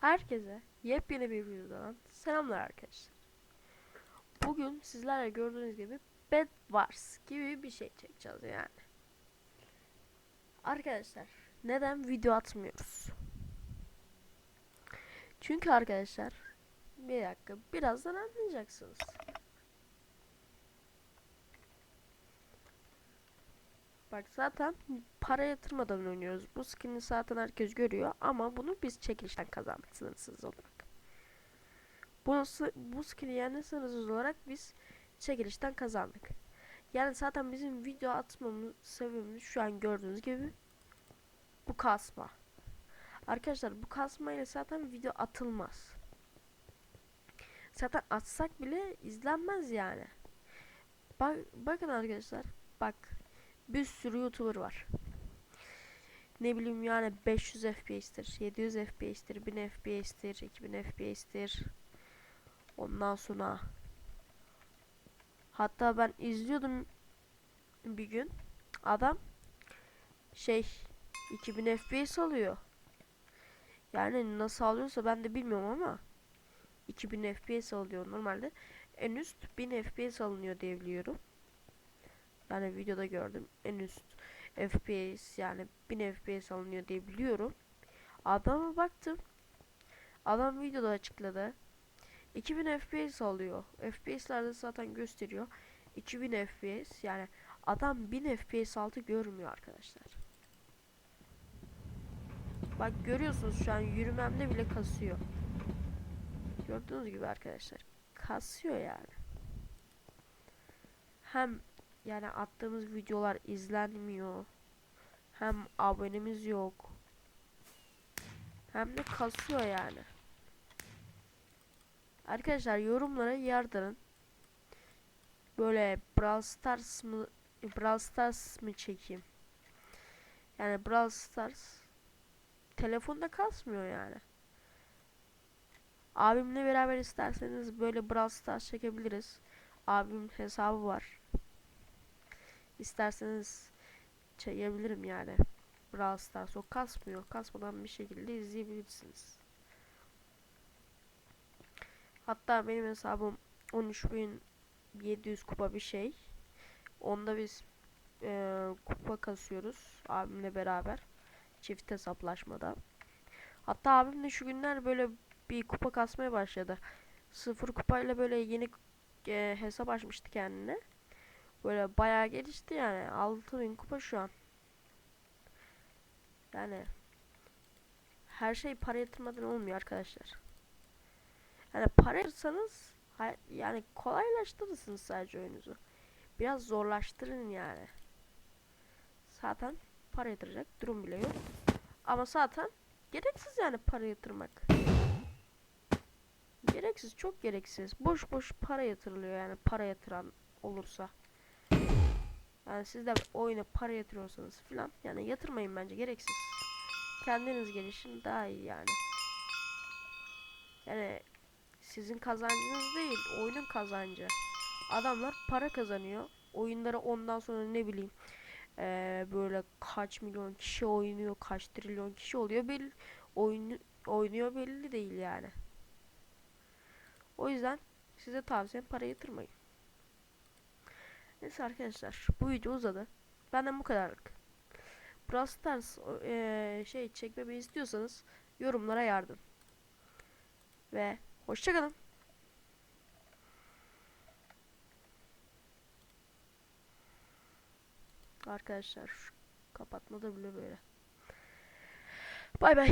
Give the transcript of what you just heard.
Herkese yepyeni bir videodan selamlar arkadaşlar. Bugün sizlerle gördüğünüz gibi Bed Wars gibi bir şey çekeceğiz yani. Arkadaşlar neden video atmıyoruz? Çünkü arkadaşlar bir dakika birazdan anlayacaksınız. Bak zaten para yatırmadan oynuyoruz. Bu skin'i zaten herkes görüyor ama bunu biz çekilişten kazandık sınırsız olarak. Bu, sı- bu skin'i yani sınırsız olarak biz çekilişten kazandık. Yani zaten bizim video atmamız sebebimiz şu an gördüğünüz gibi bu kasma. Arkadaşlar bu kasma ile zaten video atılmaz. Zaten atsak bile izlenmez yani. Bak, bakın arkadaşlar bak bir sürü YouTuber var. Ne bileyim yani 500 FPS'tir, 700 FPS'tir, 1000 FPS'tir, 2000 FPS'tir. Ondan sonra hatta ben izliyordum bir gün adam şey 2000 FPS alıyor. Yani nasıl alıyorsa ben de bilmiyorum ama 2000 FPS alıyor normalde. En üst 1000 FPS alınıyor diye biliyorum. Yani videoda gördüm. En üst FPS yani 1000 FPS alınıyor diye biliyorum. Adama baktım. Adam videoda açıkladı. 2000 FPS alıyor. FPS'lerde zaten gösteriyor. 2000 FPS yani adam 1000 FPS altı görmüyor arkadaşlar. Bak görüyorsunuz şu an yürümemde bile kasıyor. Gördüğünüz gibi arkadaşlar. Kasıyor yani. Hem yani attığımız videolar izlenmiyor. Hem abonemiz yok. Hem de kasıyor yani. Arkadaşlar yorumlara yardırın. Böyle Brawl Stars mı Brawl Stars mı çekeyim? Yani Brawl Stars telefonda kasmıyor yani. Abimle beraber isterseniz böyle Brawl Stars çekebiliriz. Abim hesabı var. İsterseniz çekebilirim yani. Brawl Stars o kasmıyor. Kasmadan bir şekilde izleyebilirsiniz. Hatta benim hesabım 13.700 kupa bir şey. Onda biz eee, kupa kasıyoruz abimle beraber. Çift hesaplaşmada. Hatta abim de şu günler böyle bir kupa kasmaya başladı. Sıfır kupayla böyle yeni eee, hesap açmıştı kendine. Böyle bayağı gelişti yani. 6000 kupa şu an. Yani her şey para yatırmadan olmuyor arkadaşlar. Yani para yatırsanız yani kolaylaştırırsınız sadece oyununuzu. Biraz zorlaştırın yani. Zaten para yatıracak durum bile yok. Ama zaten gereksiz yani para yatırmak. Gereksiz, çok gereksiz. Boş boş para yatırılıyor yani para yatıran olursa. Yani siz de oyuna para yatırıyorsanız filan yani yatırmayın bence gereksiz. Kendiniz gelişin daha iyi yani. Yani sizin kazancınız değil oyunun kazancı. Adamlar para kazanıyor. Oyunları ondan sonra ne bileyim eee, böyle kaç milyon kişi oynuyor, kaç trilyon kişi oluyor belli oyunu oynuyor belli değil yani. O yüzden size tavsiyem para yatırmayın. Neyse arkadaşlar bu video uzadı. Benden bu kadarlık. Brawl Stars eee, şey çekmemi istiyorsanız yorumlara yardım. Ve hoşçakalın. Arkadaşlar şu kapatmada bile böyle. Bay bay.